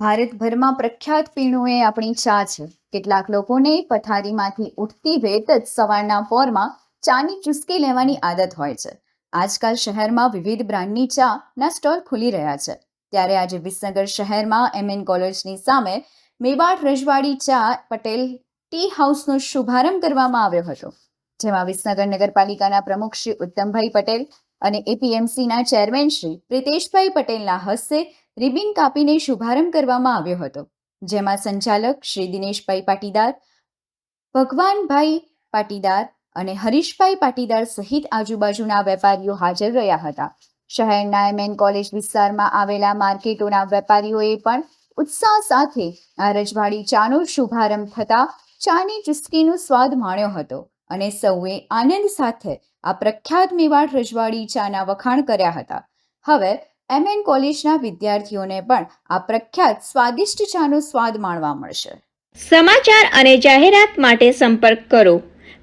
ભારતભરમાં પ્રખ્યાત પીણું એ આપણી ચા છે. કેટલાક લોકોને પથારીમાંથી ઉઠતી વેત જ સવારના પોરમાં ચાની ચુસ્કી લેવાની આદત હોય છે. આજકાલ શહેરમાં વિવિધ બ્રાન્ડની ચા ના સ્ટોલ ખુલી રહ્યા છે. ત્યારે આજે વિસનગર શહેરમાં એમએન કોલેજની સામે મેવાડ રજવાડી ચા પટેલ ટી હાઉસનો શુભારંભ કરવામાં આવ્યો હતો. જેમાં વિસનગર નગરપાલિકાના પ્રમુખ શ્રી ઉત્તમભાઈ પટેલ અને એપીએમસીના ચેરમેન શ્રી પ્રિતેશભાઈ પટેલના હસ્તે રિબિન કાપીને શુભારંભ કરવામાં આવ્યો હતો. જેમાં સંચાલક શ્રી દિનેશભાઈ પાટીદાર, ભગવાનભાઈ પાટીદાર અને હરીશભાઈ પાટીદાર સહિત આજુબાજુના વેપારીઓ હાજર રહ્યા હતા. શહેરના એમએન કોલેજ વિસ્તારમાં આવેલા માર્કેટોના વેપારીઓએ પણ ઉત્સાહ સાથે આ રજવાડી ચાનો શુભારંભ થતા ચાની ચુસ્કીનો સ્વાદ માણ્યો હતો અને સૌએ આનંદ સાથે આ પ્રખ્યાત મેવાડ રજવાડી ચાના વખાણ કર્યા હતા. હવે એમએન કોલેજના વિદ્યાર્થીઓને પણ આ પ્રખ્યાત સ્વાદિષ્ટ ચાનો સ્વાદ માણવા મળશે. સમાચાર અને જાહેરાત માટે સંપર્ક કરો